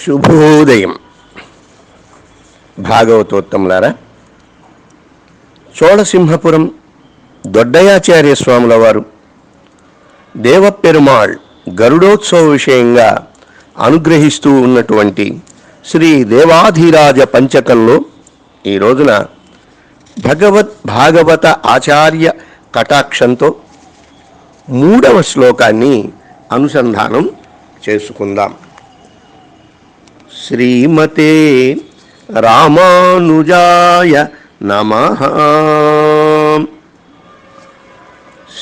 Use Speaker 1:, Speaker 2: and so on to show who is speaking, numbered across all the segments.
Speaker 1: శుభోదయం. భాగవతోత్తములారా చోళసింహపురం దొడ్డయాచార్య స్వాముల వారు దేవపెరుమాళ్ గరుడోత్సవ విషయంగా అనుగ్రహిస్తూ ఉన్నటువంటి శ్రీ దేవాధిరాజ పంచకంలో ఈ రోజున భగవత్ భాగవత ఆచార్య కటాక్షంతో మూడవ శ్లోకాన్ని అనుసంధానం చేసుకుందాం. శ్రీమతే రామానుజాయ నమ.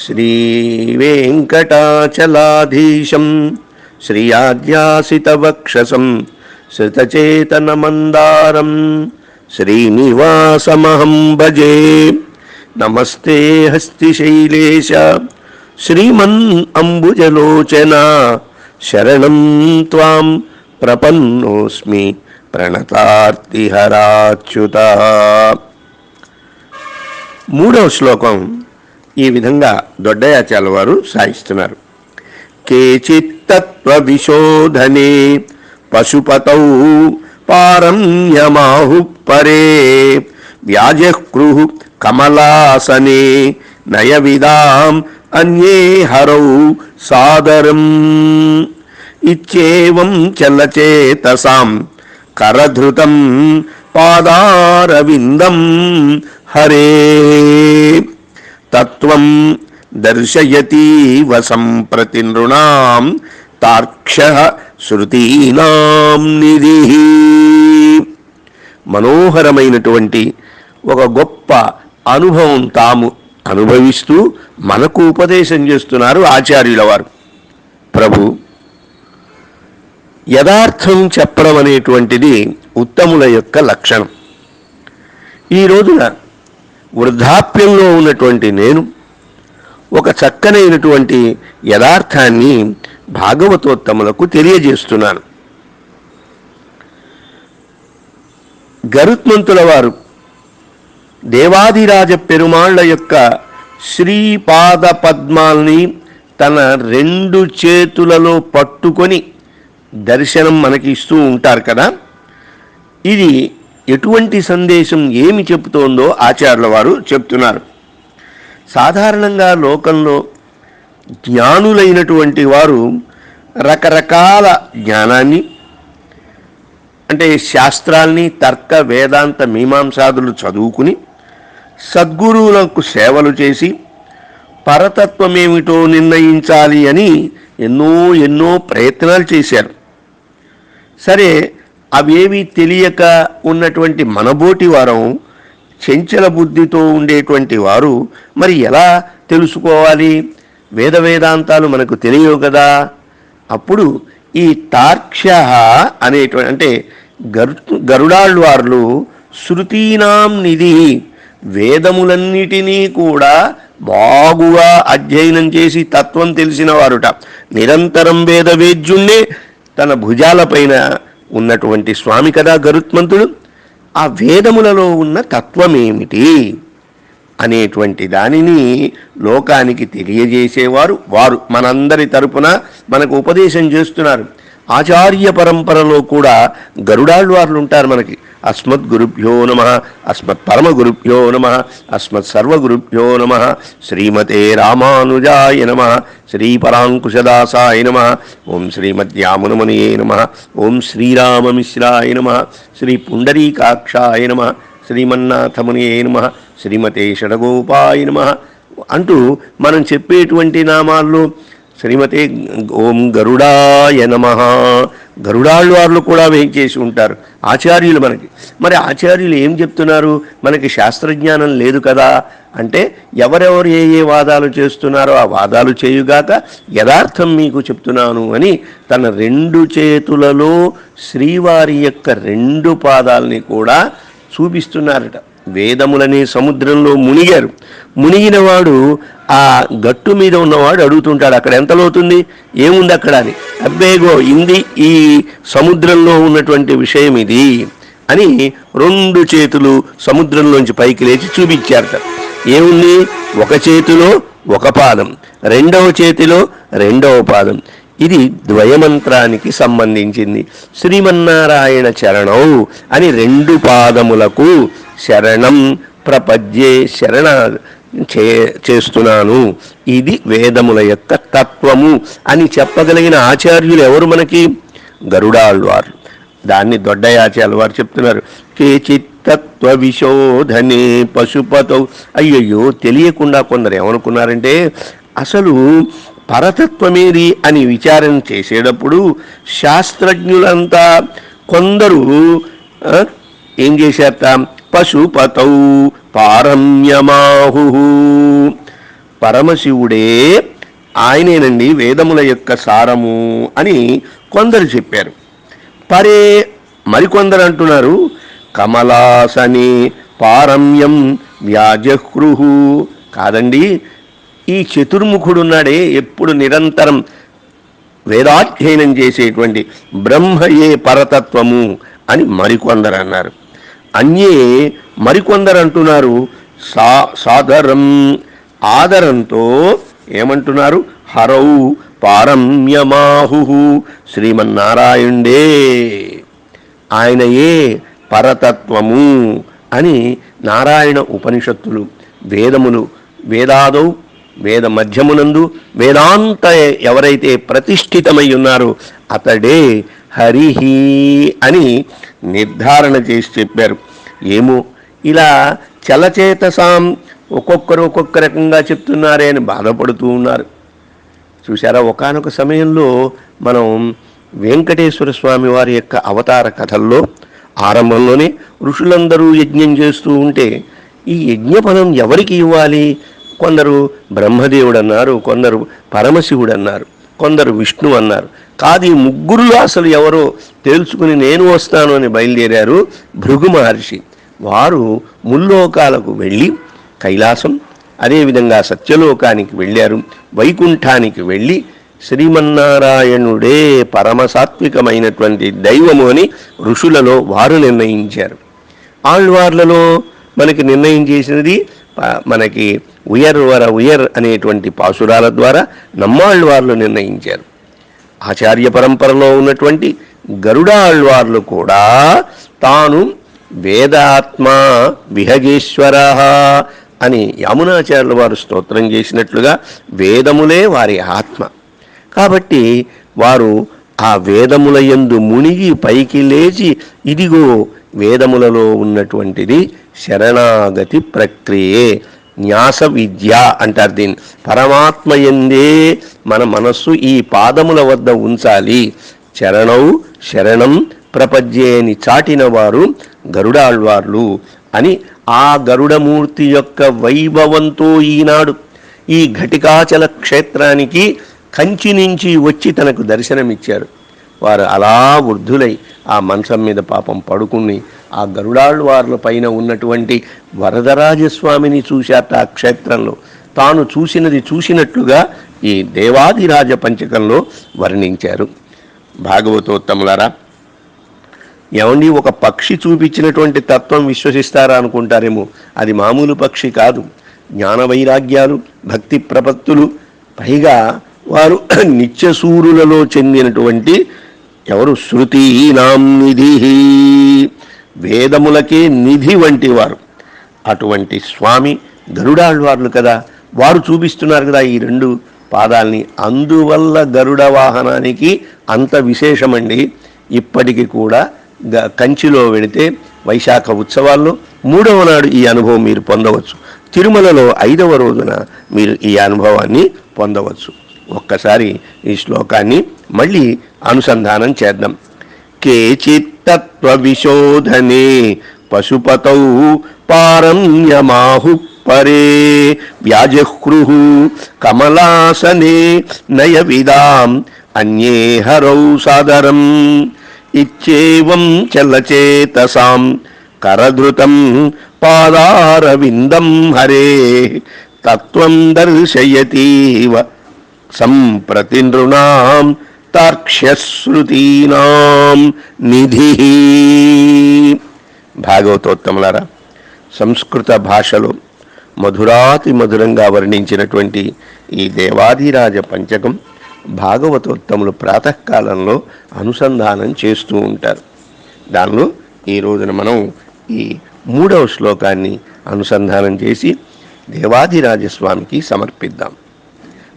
Speaker 1: శ్రీవేంకటాచలాధీశం శ్రియాద్యాసితవక్షసం శృతచేతనమందారం శ్రీనివాసమహం భజే. నమస్తే హస్తిశైలేశ. శ్రీమన్ అంబుజలోచన శరణం త్వాం ప్రపన్నోస్మి ప్రణతార్తిహరాచ్యుత మూడవ శ్లోకం ఈ విధంగా దొడ్డయాచార్య వారు సాయిస్తున్నారు. కేచిత్తత్వ విశోధనే పశుపతౌ పారమ్యమాహు పరే వ్యాజక్రు కమలాసనే నయవిదాం అన్యే హరౌ సాదరం. ఇచ్చేవం చలచేతసాం కరధృతం పాదారవిందం. హరే తత్వం దర్శయతీవ సంప్రతి నృణాం తార్క్ష శృతీనాం నిధి. మనోహరమైనటువంటి ఒక గొప్ప అనుభవం తాము అనుభవిస్తూ మనకు ఉపదేశం చేస్తున్నారు ఆచార్యుల వారు ప్రభు యథార్థం చెప్పడం అనేటువంటిది ఉత్తముల యొక్క లక్షణం. ఈ రోజున వృద్ధాప్యంలో ఉన్నటువంటి నేను ఒక చక్కనైనటువంటి యథార్థాన్ని భాగవతోత్తములకు తెలియజేస్తున్నాను. గరుత్మంతుల వారు దేవాదిరాజ పెరుమాళ్ళ యొక్క శ్రీపాద పద్మాల్ని తన రెండు చేతులలో పట్టుకొని దర్శనం మనకి ఇస్తూ ఉంటారు కదా. ఇది ఎటువంటి సందేశం ఏమి చెబుతోందో ఆచార్యుల వారు చెప్తున్నారు. సాధారణంగా లోకంలో జ్ఞానులైనటువంటి వారు రకరకాల జ్ఞానాన్ని అంటే శాస్త్రాల్ని తర్క వేదాంత మీమాంసాదులు చదువుకుని సద్గురువులకు సేవలు చేసి పరతత్వమేమిటో నిర్ణయించాలి అని ఎన్నో ఎన్నో ప్రయత్నాలు చేశారు. సరే అవేవి తెలియక ఉన్నటువంటి మనబోటి వారం చెంచల బుద్ధితో ఉండేటువంటి వారు మరి ఎలా తెలుసుకోవాలి? వేద వేదాంతాలు మనకు తెలియవు కదా? అప్పుడు ఈ తార్క్ష అనేటువంటి అంటే గరు గరుడాళ్వార్లు శృతీనాం నిధి వేదములన్నిటినీ కూడా బాగుగా అధ్యయనం చేసి తత్వం తెలిసిన వారుట. నిరంతరం వేద వేద్యుణ్ణే తన భుజాలపైన ఉన్నటువంటి స్వామి కదా గరుత్మంతుడు. ఆ వేదములలో ఉన్న తత్వమేమిటి అనేటువంటి దానిని లోకానికి తెలియజేసేవారు వారు. మనందరి తరపున మనకు ఉపదేశం చేస్తున్నారు. ఆచార్య పరంపరలో కూడా గరుడాళ్వార్లు ఉంటారు మనకి. అస్మద్గురుభ్యో నమ అస్మత్పరమగురుభ్యో నమ అస్మత్సర్వగురుభ్యో నమ శ్రీమతే రామానుజాయ నమ శ్రీపరాంకుశదాసాయ నమ ఓం శ్రీమద్యామునమనియే నమ ఓం శ్రీరామమిశ్రాయ నమ శ్రీ పుండరీకాక్షాయ నమ శ్రీమన్నాథమునియే నమ శ్రీమతే షడగోపాయ నమ అంటూ మనం చెప్పేటువంటి నామాల్లో శ్రీమతే ఓం గరుడాయ నమ. గరుడాళ్ళవార్లు కూడా వేయించేసి ఉంటారు. ఆచార్యులు మనకి. మరి ఆచార్యులు ఏం చెప్తున్నారు? మనకి శాస్త్రజ్ఞానం లేదు కదా అంటే ఎవరెవరు ఏ ఏ వాదాలు చేస్తున్నారో ఆ వాదాలు చేయుగాక యథార్థం మీకు చెప్తున్నాను అని తన రెండు చేతులలో శ్రీవారి యొక్క రెండు పాదాలని కూడా చూపిస్తున్నారట. వేదములని సముద్రంలో మునిగారు. మునిగినవాడు ఆ గట్టు మీద ఉన్నవాడు అడుగుతుంటాడు అక్కడ ఎంత లోతుంది? ఏముంది అక్కడ? అని. అబ్బేగో ఇంది ఈ సముద్రంలో ఉన్నటువంటి విషయం ఇది అని రెండు చేతులు సముద్రంలోంచి పైకి లేచి చూపించారట. ఏముంది? ఒక చేతిలో ఒక పాదం రెండవ చేతిలో రెండవ పాదం. ఇది ద్వయమంత్రానికి సంబంధించింది. శ్రీమన్నారాయణ చరణం అని రెండు పాదములకు శరణం ప్రపద్యే శరణ చే చేస్తున్నాను. ఇది వేదముల యొక్క తత్వము అని చెప్పగలిగిన ఆచార్యులు ఎవరు మనకి? గరుడాళ్వారు. దాన్ని దొడ్డయాచార్యులు వారు చెప్తున్నారు. కేచిత్తత్వ విశోధనే పశుపతౌ. అయ్యయ్యో తెలియకుండా కొందరు ఏమనుకున్నారంటే అసలు పరతత్వమేది అని విచారణ చేసేటప్పుడు శాస్త్రజ్ఞులంతా కొందరు ఏం చేశారట? పశుపతౌ పారమ్యమాహు. పరమశివుడే ఆయనేనండి వేదముల యొక్క సారము అని కొందరు చెప్పారు. పరే మరికొందరు అంటున్నారు కమలాసని పారమ్యం వ్యాజహృహు. కాదండి ఈ చతుర్ముఖుడున్నాడే ఎప్పుడు నిరంతరం వేదాధ్యయనం చేసేటువంటి బ్రహ్మయే పరతత్వము అని మరికొందరు అన్నారు అన్యే మరికొందరు అంటున్నారు సా సాదరం ఆదరంతో ఏమంటున్నారు? హరౌ పారమ్యమాహు శ్రీమన్నారాయణుడే ఆయనయే పరతత్వము అని నారాయణ ఉపనిషత్తులు వేదములు వేదాదౌ వేద మధ్యమునందు వేదాంత ఎవరైతే ప్రతిష్ఠితమై ఉన్నారో అతడే హరిహి అని నిర్ధారణ చేసి చెప్పారు. ఏమో? ఇలా చలచేతసాం ఒక్కొక్కరు ఒక్కొక్క రకంగా చెప్తున్నారే అని బాధపడుతూ ఉన్నారు. చూసారా ఒకానొక సమయంలో మనం వెంకటేశ్వర స్వామి వారి యొక్క అవతార కథల్లో ఆరంభంలోనే ఋషులందరూ యజ్ఞం చేస్తూ ఉంటే ఈ యజ్ఞఫలం ఎవరికి ఇవ్వాలి? కొందరు బ్రహ్మదేవుడు అన్నారు కొందరు పరమశివుడు అన్నారు కొందరు విష్ణు అన్నారు. కాదు ఈ ముగ్గురులో అసలు ఎవరో తెలుసుకుని నేను వస్తాను అని బయలుదేరారు భృగు మహర్షి. వారు ముల్లోకాలకు వెళ్ళి కైలాసం అదేవిధంగా సత్యలోకానికి వెళ్ళారు. వైకుంఠానికి వెళ్ళి శ్రీమన్నారాయణుడే పరమసాత్వికమైనటువంటి దైవము అని ఋషులలో వారు నిర్ణయించారు. ఆళ్వార్లలో మనకి నిర్ణయం చేసినది మనకి ఉయర్ వర ఉయర్ అనేటువంటి పాసురాల ద్వారా నమ్మాళ్వార్లు నిర్ణయించారు. ఆచార్య పరంపరలో ఉన్నటువంటి గరుడాళ్ళవార్లు కూడా తాను వేదాత్మ విహగేశ్వర అని యమునాచార్యుల వారు స్తోత్రం చేసినట్లుగా వేదములే వారి ఆత్మ. కాబట్టి వారు ఆ వేదముల యందు మునిగి పైకి లేచి ఇదిగో వేదములలో ఉన్నటువంటిది శరణాగతి ప్రక్రియే న్యాస విద్య అంటారు దీన్ని. పరమాత్మ ఎందే మన మనస్సు ఈ పాదముల వద్ద ఉంచాలి. చరణౌ శరణం ప్రపద్యే చాటినవారు చాటిన వారు గరుడాళ్వార్లు అని ఆ గరుడమూర్తి యొక్క వైభవంతో ఈనాడు ఈ ఘటికాచల క్షేత్రానికి కంచి నుంచి వచ్చి తనకు దర్శనమిచ్చారు. వారు అలా వృద్ధులై ఆ మంచం మీద పాపం పడుకుని ఆ గరుడాళ్వార్ల పైన ఉన్నటువంటి వరదరాజస్వామిని చూశాట ఆ క్షేత్రంలో. తాను చూసినది చూసినట్లుగా ఈ దేవాదిరాజ పంచకంలో వర్ణించారు. భాగవతోత్తములరా ఏమండి ఒక పక్షి చూపించినటువంటి తత్వం విశ్వసిస్తారా అనుకుంటారేమో. అది మామూలు పక్షి కాదు. జ్ఞాన వైరాగ్యాలు భక్తి ప్రపత్తులు పైగా వారు నిత్యసూరులలో చెందినటువంటి ఎవరు శృతీనాం నిధి వేదములకే నిధి వంటి వారు అటువంటి స్వామి గరుడాళ్వార్లు కదా. వారు చూపిస్తున్నారు కదా ఈ రెండు పాదాల్ని. అందువల్ల గరుడ వాహనానికి అంత విశేషమండి. ఇప్పటికీ కూడా గ- కంచిలో వెళితే వైశాఖ ఉత్సవాల్లో మూడవ నాడు ఈ అనుభవం మీరు పొందవచ్చు. తిరుమలలో ఐదవ రోజున మీరు ఈ అనుభవాన్ని పొందవచ్చు. ఒక్కసారి ఈ శ్లోకాన్ని మళ్ళీ అనుసంధానం చేద్దాం. కేచిత్తత్వ విశోధనే పశుపతౌ పారమ్యమాహు పరే వ్యాజహృ కమలాసనే నయ విదాం అన్యే హరౌ సాదరం ఇచ్చేవం చలచేతసాం కరధృతం పాదారవిందం హరే తత్వం దర్శయతీవ సంప్రతి నృణాం తార్క్ష్యశ్రుతీనాం నిధి. భాగవతోత్తములారా సంస్కృత భాషలో మధురాతి మధురంగా వర్ణించినటువంటి ఈ దేవాదిరాజ పంచకం భాగవతోత్తములు ప్రాతకాలంలో అనుసంధానం చేస్తూ ఉంటారు. దానిలో ఈ రోజున మనం ఈ మూడవ శ్లోకాన్ని అనుసంధానం చేసి దేవాదిరాజస్వామికి సమర్పిద్దాం.